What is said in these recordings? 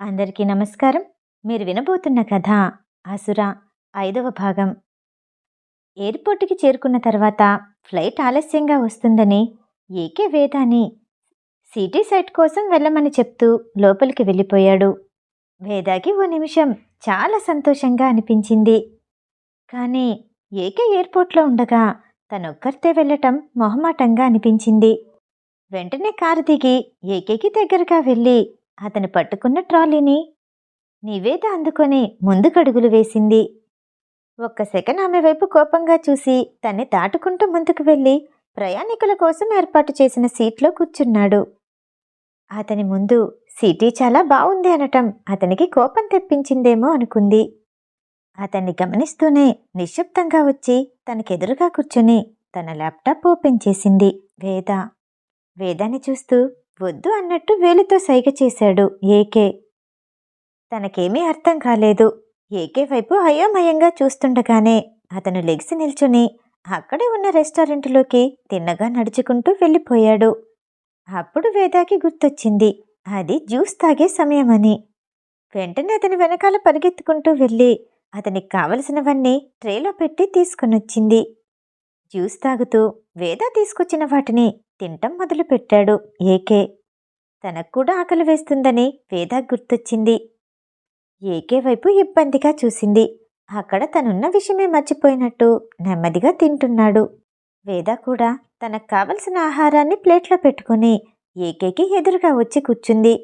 అందరికీ నమస్కారం. మీరు వినబోతున్న కథ అసుర ఐదవ భాగం. ఎయిర్పోర్ట్కి చేరుకున్న తర్వాత ఫ్లైట్ ఆలస్యంగా వస్తుందని ఏకే వేదాని సిటీ సైట్ కోసం వెళ్ళమని చెప్తూ లోపలికి వెళ్ళిపోయాడు. వేదాకి ఓ నిమిషం చాలా సంతోషంగా అనిపించింది. కానీ ఏకే ఎయిర్పోర్ట్లో ఉండగా తనొక్కరితే వెళ్ళటం మొహమాటంగా అనిపించింది. వెంటనే కారు దిగి ఏకేకి దగ్గరగా వెళ్ళి అతను పట్టుకున్న ట్రాలీని నివేద అందుకొని ముందుకడుగులు వేసింది. ఒక్క సెకండ్ ఆమె వైపు కోపంగా చూసి తన్ని దాటుకుంటూ ముందుకు వెళ్ళి ప్రయాణికుల కోసం ఏర్పాటు చేసిన సీట్లో కూర్చున్నాడు. అతని ముందు సిటీ చాలా బాగుంది అనటం అతనికి కోపం తెప్పించిందేమో అనుకుంది. అతన్ని గమనిస్తూనే నిశ్శబ్దంగా వచ్చి తనకెదురుగా కూర్చుని తన ల్యాప్టాప్ ఓపెన్ చేసింది వేద. వేదాన్ని చూస్తూ వద్దు అన్నట్టు వేలితో సైగ చేశాడు. ఏకే? తనకేమీ అర్థం కాలేదు. ఏకే వైపు అయోమయంగా చూస్తుండగానే అతను లెగ్సి నిల్చుని అక్కడే ఉన్న రెస్టారెంట్లోకి తిన్నగా నడుచుకుంటూ వెళ్ళిపోయాడు. అప్పుడు వేదాకి గుర్తొచ్చింది. అది జ్యూస్ తాగే సమయమని. వెంటనే అతని వెనకాల పరిగెత్తుకుంటూ వెళ్ళి అతనికి కావలసినవన్నీ ట్రేలో పెట్టి తీసుకునొచ్చింది. జ్యూస్ తాగుతూ వేద తీసుకొచ్చిన వాటిని తింటం మొదలుపెట్టాడు. ఏకే తనకు కూడా ఆకలి వేస్తుందని వేద గుర్తొచ్చింది. ఏకే వైపు ఇబ్బందిగా చూసింది. అక్కడ తనున్న విషయమే మర్చిపోయినట్టు నెమ్మదిగా తింటున్నాడు. వేద కూడా తనకు కావలసిన ఆహారాన్ని ప్లేట్లో పెట్టుకుని ఏకేకి ఎదురుగా వచ్చి కూర్చుంది.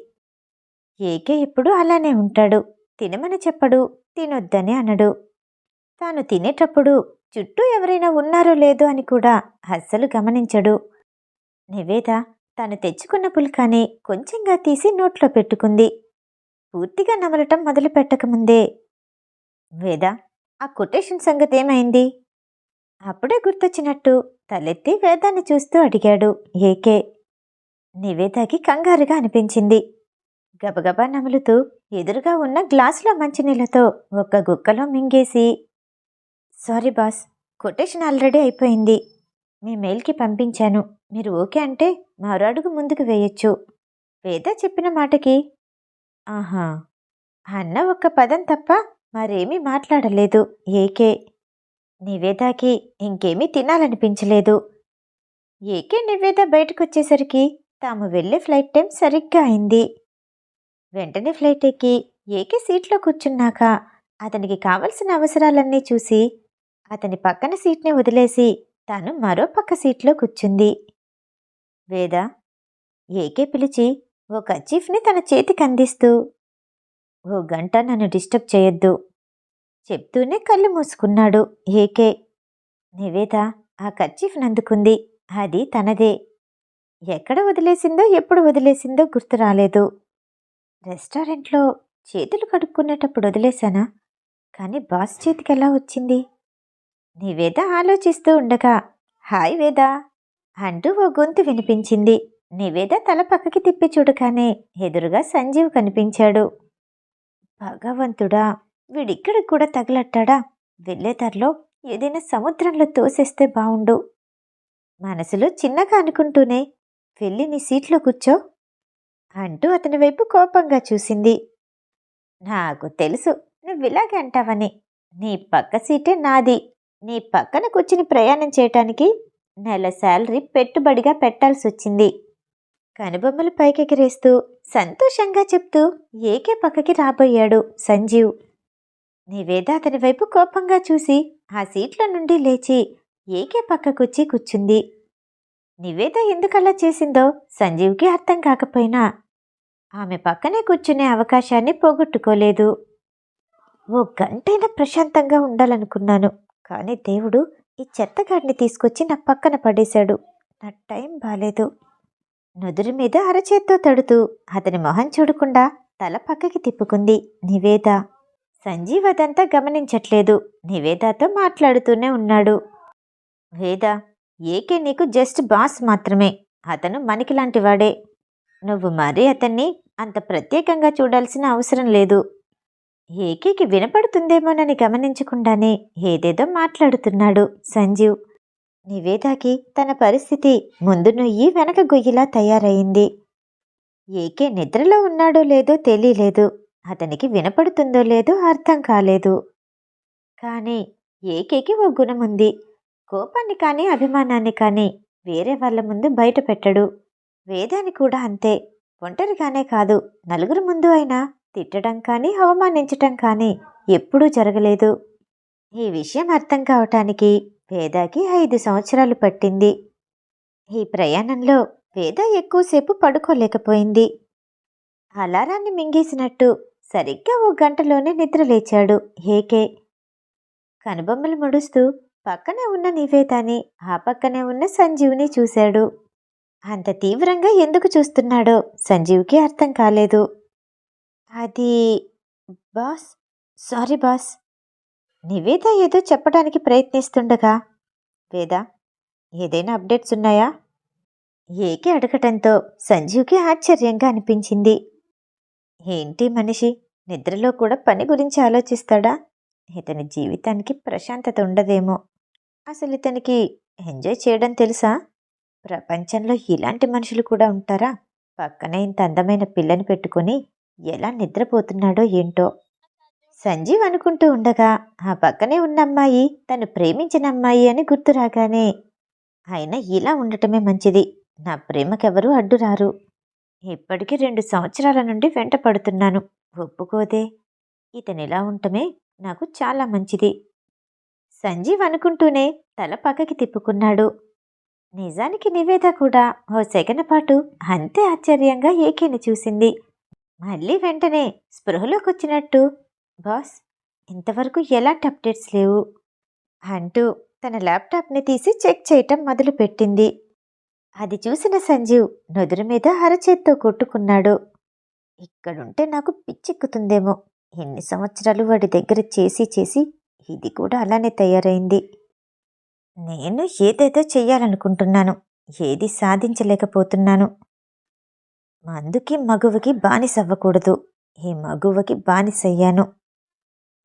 ఏకే ఇప్పుడు అలానే ఉంటాడు. తినమని చెప్పడు తినొద్దని అనడు. తాను తినేటప్పుడు చుట్టూ ఎవరైనా ఉన్నారో లేదో అని కూడా అస్సలు గమనించడు. నివేద తాను తెచ్చుకున్న పుల్కాని కొంచెంగా తీసి నోట్లో పెట్టుకుంది. పూర్తిగా నమలటం మొదలు పెట్టకముందే వేద ఆ కొటేషన్ సంగతి ఏమైంది? అప్పుడే గుర్తొచ్చినట్టు తలెత్తి వేదాన్ని చూస్తూ అడిగాడు ఏకే. నివేదకి కంగారుగా అనిపించింది. గబగబా నములుతూ ఎదురుగా ఉన్న గ్లాసులో మంచినీళ్ళతో ఒక్క గుక్కలో మింగేసి సారీ బాస్ కొటేషన్ ఆల్రెడీ అయిపోయింది. మీ మెయిల్కి పంపించాను. మీరు ఓకే అంటే మరో అడుగు ముందుకు వేయొచ్చు. వేద చెప్పిన మాటకి ఆహా! అన్న ఒక్క పదం తప్ప మరేమీ మాట్లాడలేదు. ఏకే? నివేదాకి ఇంకేమీ తినాలనిపించలేదు. ఏకే నివేద బయటకొచ్చేసరికి తాము వెళ్ళే ఫ్లైట్ టైం సరిగ్గా అయింది. వెంటనే ఫ్లైట్ ఎక్కి ఏకే సీట్లో కూర్చున్నాక అతనికి కావలసిన అవసరాలన్నీ చూసి అతని పక్కన సీట్ని వదిలేసి తాను మరో పక్క సీట్లో కూర్చుంది. వేద ఏకే పిలిచి ఓ కచీఫ్ని తన చేతికి అందిస్తూ ఓ గంట నన్ను డిస్టర్బ్ చేయొద్దు. చెప్తూనే కళ్ళు మూసుకున్నాడు ఏకే. నివేద ఆ కర్చీఫ్ నందుకుంది అది తనదే. ఎక్కడ వదిలేసిందో ఎప్పుడు వదిలేసిందో గుర్తు రాలేదు. రెస్టారెంట్లో చేతులు కడుక్కునేటప్పుడు వదిలేశానా? కానీ బాస్ చేతికి ఎలా వచ్చింది? నివేద ఆలోచిస్తూ ఉండగా హాయ్ వేద అంటూ ఓ గొంతు వినిపించింది. నివేద తల పక్కకి తిప్పి చూడగానే ఎదురుగా సంజీవ్ కనిపించాడు. భగవంతుడా వీడిక్కడికి కూడా తగలట్టాడా? వెళ్ళేదారిలో ఏదైనా సముద్రంలో తోసేస్తే బావుండు. మనసులో చిన్నగా అనుకుంటూనే వెళ్ళి నీ సీట్లో కూర్చో అంటూ అతని వైపు కోపంగా చూసింది. నాకు తెలుసు నువ్వు ఇలాగే అంటావని. నీ పక్క సీటే నాది. నీ పక్కన కూర్చుని ప్రయాణం చేయటానికి నెల శాలరీ పెట్టుబడిగా పెట్టాల్సి వచ్చింది కనుబొమ్మలు పైకెగిరేస్తూ సంతోషంగా చెప్తూ ఏకే పక్కకి రాబోయాడు సంజీవ్. నివేద అతని వైపు కోపంగా చూసి ఆ సీట్లో నుండి లేచి ఏకే పక్కకొచ్చి కూర్చుంది. నివేద ఎందుకలా చేసిందో సంజీవ్కి అర్థం కాకపోయినా ఆమె పక్కనే కూర్చునే అవకాశాన్ని పోగొట్టుకోలేదు. ఓ గంటైనా ప్రశాంతంగా ఉండాలనుకున్నాను. కానీ దేవుడు ఈ చెత్తగాడిని తీసుకొచ్చి నా పక్కన పడేశాడు. నా టైం బాలేదు. నుదురు మీద అరచేత్తో తడుతూ అతని మొహం చూడకుండా తల పక్కకి తిప్పుకుంది నివేద. సంజీవ్ అదంతా గమనించట్లేదు. నివేదాతో మాట్లాడుతూనే ఉన్నాడు. వేద ఏకే నీకు జస్ట్ బాస్ మాత్రమే. అతను మనకి లాంటివాడే నువ్వు మరీ అతన్ని అంత ప్రత్యేకంగా చూడాల్సిన అవసరం లేదు. ఏకేకి వినపడుతుందేమోనని గమనించకుండానే ఏదేదో మాట్లాడుతున్నాడు సంజీవ్. నివేదాకి తన పరిస్థితి ముందు నొయ్యి వెనక గొయ్యిలా తయారయింది ఏకే నిద్రలో ఉన్నాడో లేదో తెలియలేదు. అతనికి వినపడుతుందో లేదో అర్థం కాలేదు. కానీ ఏకేకి ఓ గుణం ఉంది. కోపాన్ని కానీ అభిమానాన్ని కానీ వేరే వాళ్ళ ముందు బయట పెట్టడు వేదాన్ని కూడా అంతే. ఒంటరిగానే కాదు నలుగురు ముందు అయినా తిట్టడం కానీ అవమానించటం కానీ ఎప్పుడూ జరగలేదు. ఈ విషయం అర్థం కావటానికి వేదాకి ఐదు సంవత్సరాలు పట్టింది. ఈ ప్రయాణంలో వేద ఎక్కువసేపు పడుకోలేకపోయింది. అలారాన్ని మింగేసినట్టు సరిగ్గా ఓ గంటలోనే నిద్రలేచాడు ఏకే. కనుబొమ్మలు ముడుస్తూ పక్కనే ఉన్న నివేదాని ఆ పక్కనే ఉన్న సంజీవ్ని చూశాడు. అంత తీవ్రంగా ఎందుకు చూస్తున్నాడో సంజీవ్కి అర్థం కాలేదు. అది బాస్? Sorry boss. నివేద ఏదో చెప్పడానికి ప్రయత్నిస్తుండగా. వేద ఏదైనా అప్డేట్స్ ఉన్నాయా? ఏకే అడగటంతో సంజీవ్కి ఆశ్చర్యంగా అనిపించింది. ఏంటి మనిషి నిద్రలో కూడా పని గురించి ఆలోచిస్తాడా? ఇతని జీవితానికి ప్రశాంతత ఉండదేమో. అసలు ఇతనికి ఎంజాయ్ చేయడం తెలుసా? ప్రపంచంలో ఇలాంటి మనుషులు కూడా ఉంటారా? పక్కనే ఇంత అందమైన పిల్లని పెట్టుకొని ఎలా నిద్రపోతున్నాడో ఏంటో. సంజీవ్ అనుకుంటూ ఉండగా ఆ పక్కనే ఉన్న అమ్మాయి తను ప్రేమించిన అమ్మాయి అని గుర్తు రాగానే అయినా ఇలా ఉండటమే మంచిది. నా ప్రేమకెవరూ అడ్డురారు ఇప్పటికీ రెండు సంవత్సరాల నుండి వెంట పడుతున్నాను. ఒప్పుకోదే. ఇతనిలా ఉండటమే నాకు చాలా మంచిది. సంజీవ్ అనుకుంటూనే తల పక్కకి తిప్పుకున్నాడు. నిజానికి నివేద కూడా ఓ సెకండ్ పాటు అంతే ఆశ్చర్యంగా ఏకేని చూసింది. మళ్ళీ వెంటనే స్పృహలోకి వచ్చినట్టు బాస్ ఇంతవరకు ఎలాంటి అప్డేట్స్ లేవు అంటూ తన ల్యాప్టాప్ని తీసి చెక్ చేయటం మొదలుపెట్టింది. అది చూసిన సంజీవ్ నుదురు మీద అరచేత్తో కొట్టుకున్నాడు. ఇక్కడుంటే నాకు పిచ్చెక్కుతుందేమో. ఎన్ని సంవత్సరాలు వాడి దగ్గర చేసి చేసి ఇది కూడా అలానే తయారైంది. నేను ఏదేదో చెయ్యాలనుకుంటున్నాను. ఏది సాధించలేకపోతున్నాను. మందుకి మగువకి బానిసవ్వకూడదు ఈ మగువకి బానిసయ్యాను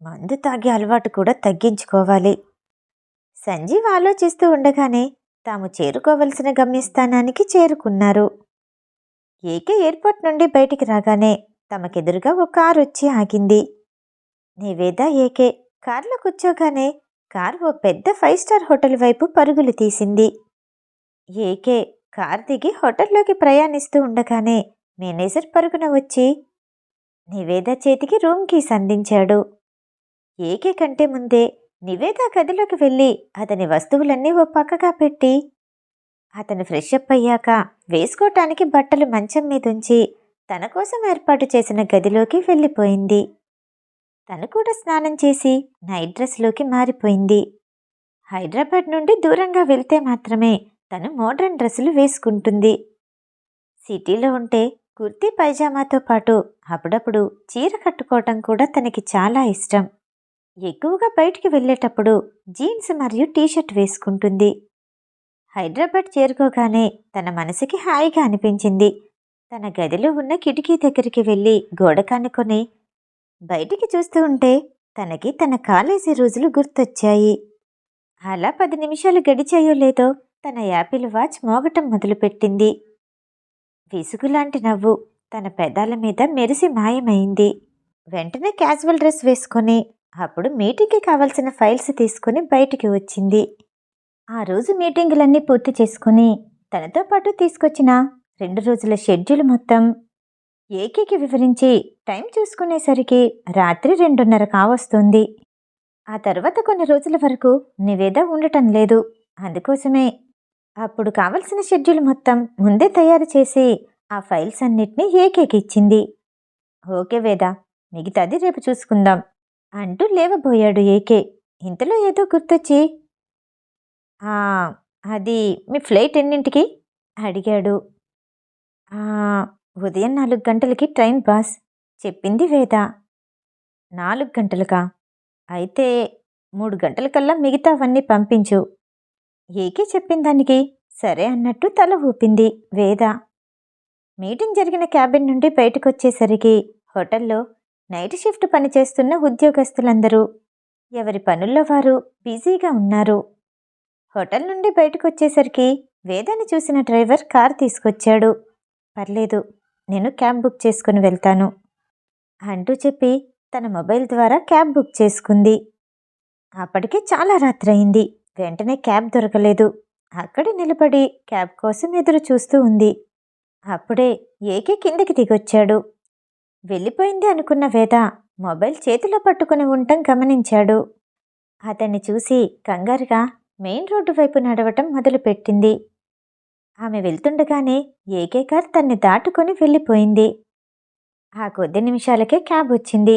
మందు తాగే అలవాటు కూడా తగ్గించుకోవాలి. సంజీవ్ ఆలోచిస్తూ ఉండగానే తాము చేరుకోవలసిన గమ్యస్థానానికి చేరుకున్నారు. ఏకే ఎయిర్పోర్ట్ నుండి బయటికి రాగానే తమకెదురుగా ఓ కారు వచ్చి ఆగింది. నివేద ఏకే కారులో కూర్చోగానే కారు ఓ పెద్ద ఫైవ్ స్టార్ హోటల్ వైపు పరుగులు తీసింది. ఏకే కార్ దిగి హోటల్లోకి ప్రయాణిస్తూ ఉండగానే మేనేజర్ పరుగున వచ్చి నివేద చేతికి రూమ్ కీస్ అందించాడు. ఏకే కంటే ముందే నివేద గదిలోకి వెళ్ళి అతని వస్తువులన్నీ ఓ పక్కగా పెట్టి అతను ఫ్రెష్ అప్ అయ్యాక వేసుకోటానికి బట్టలు మంచం మీదుంచి తన కోసం ఏర్పాటు చేసిన గదిలోకి వెళ్ళిపోయింది. తను కూడా స్నానం చేసి నైట్ డ్రెస్లోకి మారిపోయింది. హైదరాబాద్ నుండి దూరంగా వెళ్తే మాత్రమే తను మోడ్రన్ డ్రెస్సులు వేసుకుంటుంది. సిటీలో ఉంటే కుర్తీ పైజామాతో పాటు అప్పుడప్పుడు చీర కట్టుకోవటం కూడా తనకి చాలా ఇష్టం. ఎక్కువగా బయటికి వెళ్ళేటప్పుడు జీన్స్ మరియు టీషర్ట్ వేసుకుంటుంది. హైదరాబాద్ చేరుకోగానే తన మనసుకి హాయిగా అనిపించింది. తన గదిలో ఉన్న కిటికీ దగ్గరికి వెళ్ళి గోడ కానుకొని బయటికి చూస్తూ ఉంటే తనకి తన కాలేజీ రోజులు గుర్తొచ్చాయి. అలా పది నిమిషాలు గడిచాయో లేదో తన యాపిల్ వాచ్ మోగటం మొదలుపెట్టింది. విసుగులాంటి నవ్వు తన పెదాల మీద మెరిసి మాయమైంది. వెంటనే క్యాజువల్ డ్రెస్ వేసుకొని అప్పుడు మీటింగ్కి కావలసిన ఫైల్స్ తీసుకుని బయటికి వచ్చింది. ఆ రోజు మీటింగులన్నీ పూర్తి చేసుకుని తనతో పాటు తీసుకొచ్చిన రెండు రోజుల షెడ్యూల్ మొత్తం ఏకేకి వివరించి టైం చూసుకునేసరికి రాత్రి రెండున్నర కావస్తుంది. ఆ తర్వాత కొన్ని రోజుల వరకు నివేద ఉండటం లేదు. అందుకోసమే అప్పుడు కావలసిన షెడ్యూల్ మొత్తం ముందే తయారు చేసి ఆ ఫైల్స్ అన్నిటినీ ఏకేకి ఇచ్చింది. ఓకే వేద మిగతాది రేపు చూసుకుందాం అంటూ లేవబోయాడు ఏకే. ఇంతలో ఏదో గుర్తొచ్చి అది మీ ఫ్లైట్ ఎన్నింటికి? అడిగాడు. ఉదయం నాలుగు గంటలకి ట్రైన్ బాస్ చెప్పింది వేద. నాలుగు గంటలకా? అయితే మూడు గంటలకల్లా మిగతావన్నీ పంపించు. ఏకే చెప్పిన దానికి? సరే అన్నట్టు తల ఊపింది వేద. మీటింగ్ జరిగిన క్యాబిన్ నుండి బయటకు వచ్చేసరికి హోటల్లో నైట్ షిఫ్ట్ పనిచేస్తున్న ఉద్యోగస్తులందరూ. ఎవరి పనుల్లో వారు బిజీగా ఉన్నారు. హోటల్ నుండి బయటకు వచ్చేసరికి చూసిన డ్రైవర్ కార్ తీసుకొచ్చాడు. పర్లేదు నేను క్యాబ్ బుక్ చేసుకుని వెళ్తాను. అంటూ చెప్పి తన మొబైల్ ద్వారా క్యాబ్ బుక్ చేసుకుంది. అప్పటికే చాలా రాత్రి అయింది వెంటనే క్యాబ్ దొరకలేదు. అక్కడే నిలబడి క్యాబ్ కోసం ఎదురు చూస్తూ ఉంది. అప్పుడే ఏకే కిందికి దిగొచ్చాడు. వెళ్ళిపోయింది అనుకున్న వేద మొబైల్ చేతిలో పట్టుకుని ఉండటం గమనించాడు. అతన్ని చూసి కంగారుగా మెయిన్ రోడ్డు వైపు నడవటం మొదలుపెట్టింది. ఆమె వెళ్తుండగానే ఏకే కార్ తన్ని దాటుకొని వెళ్ళిపోయింది. ఆ కొద్ది నిమిషాలకే క్యాబ్ వచ్చింది.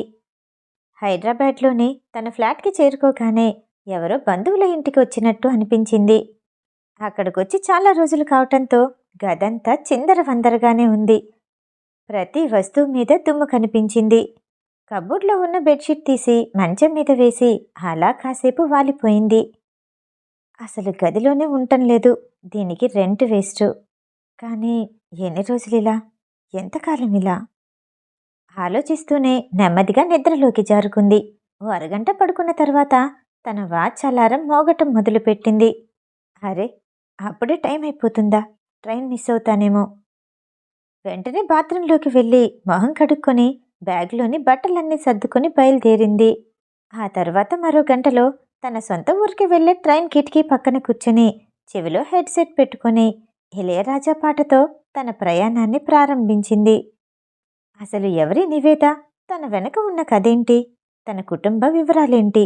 హైదరాబాద్లోని తన ఫ్లాట్కి చేరుకోగానే ఎవరో బంధువుల ఇంటికి వచ్చినట్టు అనిపించింది. అక్కడికొచ్చి చాలా రోజులు కావటంతో గదంతా చిందరవందరగానే ఉంది. ప్రతి వస్తువు మీద దుమ్ము కనిపించింది. కబోర్డ్లో ఉన్న బెడ్షీట్ తీసి మంచం మీద వేసి అలా కాసేపు వాలిపోయింది. అసలు గదిలోనే ఉండటం లేదు. దీనికి రెంట్ వేస్ట్. కానీ ఎన్ని రోజులు ఇలా? ఎంతకాలం ఇలా? ఆలోచిస్తూనే నెమ్మదిగా నిద్రలోకి జారుకుంది. ఓ అరగంట పడుకున్న తర్వాత తన వాచ్ అలారం మోగటం మొదలుపెట్టింది. అరే అప్పుడే టైం అయిపోతుందా ట్రైన్ మిస్ అవుతానేమో. వెంటనే బాత్రూంలోకి వెళ్ళి మొహం కడుక్కొని బ్యాగ్లోని బట్టలన్నీ సర్దుకొని బయలుదేరింది. ఆ తర్వాత మరో గంటలో తన సొంత ఊరికి వెళ్ళే ట్రైన్ కిటికీ పక్కన కూర్చొని చెవిలో హెడ్సెట్ పెట్టుకొని ఇళయరాజా పాటతో తన ప్రయాణాన్ని ప్రారంభించింది. అసలు ఎవరి నివేద? తన వెనక ఉన్న కథేంటి? తన కుటుంబ వివరాలేంటి?